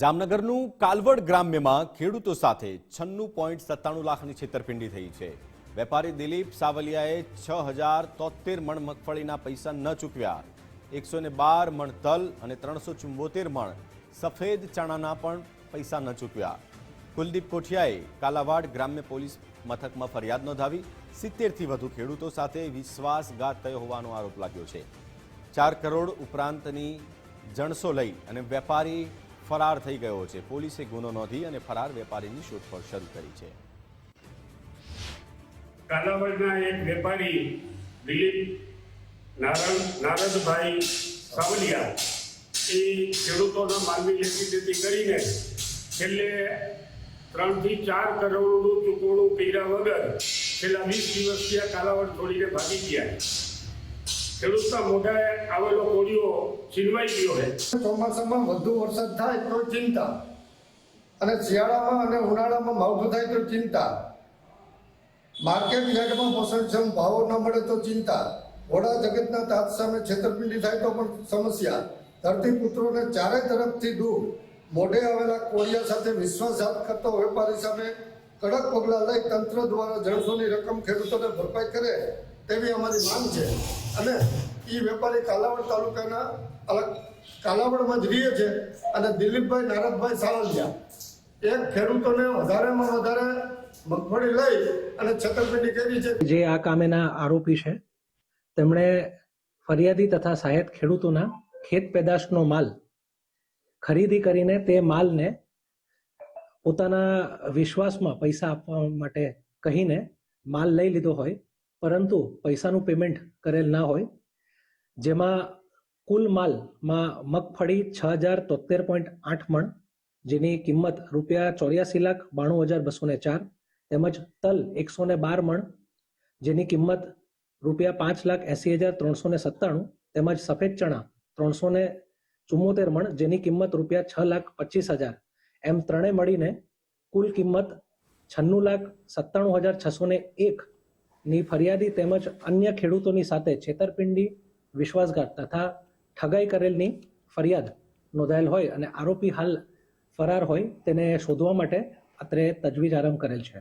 જામનગરનું કાલવડ ગ્રામ્યમાં ખેડૂતો સાથે છન્નું પોઈન્ટ સત્તાણું લાખની છેતરપિંડી થઈ છે. વેપારી દિલીપ સાવલિયાએ છ હજાર તોતેર મણ મગફળીના પૈસા ન ચૂકવ્યા. એકસો બાર મણ તલ અને ત્રણસો ચુંબોતેર મણ સફેદ ચણાના પણ પૈસા ન ચૂકવ્યા. કુલદીપ કોઠિયાએ કાલાવાડ ગ્રામ્ય પોલીસ મથકમાં ફરિયાદ નોંધાવી. સિત્તેરથી વધુ ખેડૂતો સાથે વિશ્વાસઘાત થયો હોવાનો આરોપ લાગ્યો છે. ચાર કરોડ ઉપરાંતની જણસો લઈ અને વેપારી ફરાર થઈ ગયો છે. પોલીસે ગુનો નોંધી અને ફરાર વેપારીની શોધખોળ શરૂ કરી છે. કાલાવડના એક વેપારી દિલીપ નારાયણ નારદભાઈ સાવલિયા, એ ખેડૂતોના માલની લેતી દેતી કરીને છેલ્લે ત્રણથી ચાર કરોડનું ચૂકવણું કર્યા વગર છેલ્લા વીસ દિવસથી આ કાલાવડ છોડીને ભાગી ગયા. ખેડૂતના મોઢાએ આવેલો કોળીઓ છીનવાઈ ગયો છે. ચોમાસામાં વધુ વરસાદ થાય તો ચિંતા. અને શિયાળામાં અને ઉનાળામાં માવઠું થાય તો ચિંતા. માર્કેટ યાર્ડમાં પોષણક્ષમ ભાવો ન મળે તો ચિંતા. ઘોડા જગતના તાત સામે છેતરપિંડી થાય તો પણ સમસ્યા. ધરતીપુત્રોને ચારે તરફથી દૂર મોઢે આવેલા કોળિયા સાથે વિશ્વાસઘાત કરતો વેપારી સામે કડક પગલાં લઈ તંત્ર દ્વારા જણસોની રકમ ખેડૂતોને ભરપાઈ કરે. તેવી અમારી માંગ છે. અને એ વેપારી કાલાવડ તાલુકાના અલગ કાલાવડમાં જ રહીએ છે અને દિલીપભાઈ, નારદભાઈ સાવલિયા એ ખેડૂતોને વધારેમાં વધારે મગફળી લઈ અને છેતરપિંડી કરી છે. જે આ કામેના આરોપી છે, તેમણે ફરિયાદી તથા સહાયક ખેડૂતોના ખેત પેદાશનો માલ ખરીદી કરીને તે માલને પોતાના વિશ્વાસમાં પૈસા આપવા માટે કહીને માલ લઈ લીધો હોય પરંતુ પૈસાનું પેમેન્ટ કરેલ ના હોય. જેમાં કુલ માલમાં મગફળી છ હજાર તોતેર પોઈન્ટ આઠ મણ, જેની કિંમત રૂપિયા ચોર્યાસી લાખ બાણું હજાર બસો ને ચાર, તેમજ તલ એકસો ને બાર મણ, જેની કિંમત રૂપિયા પાંચ લાખ એસી હજાર ત્રણસો ને સત્તાણું, તેમજ સફેદ ચણા ત્રણસો ને ચુમ્મોતેર મણ, જેની કિંમત રૂપિયા છ લાખ પચીસ હજાર. એમ ત્રણે મળીને કુલ કિંમત છન્નું લાખ સત્તાણું હજાર છસો ને એક ની ફરિયાદી તેમજ અન્ય ખેડૂતોની સાથે છેતરપિંડી, વિશ્વાસઘાત તથા ઠગાઈ કરેલની ફરિયાદ નોંધાયેલ હોય અને આરોપી હાલ ફરાર હોય તેને શોધવા માટે અત્રે તજવીજ આરંભ કરેલ છે.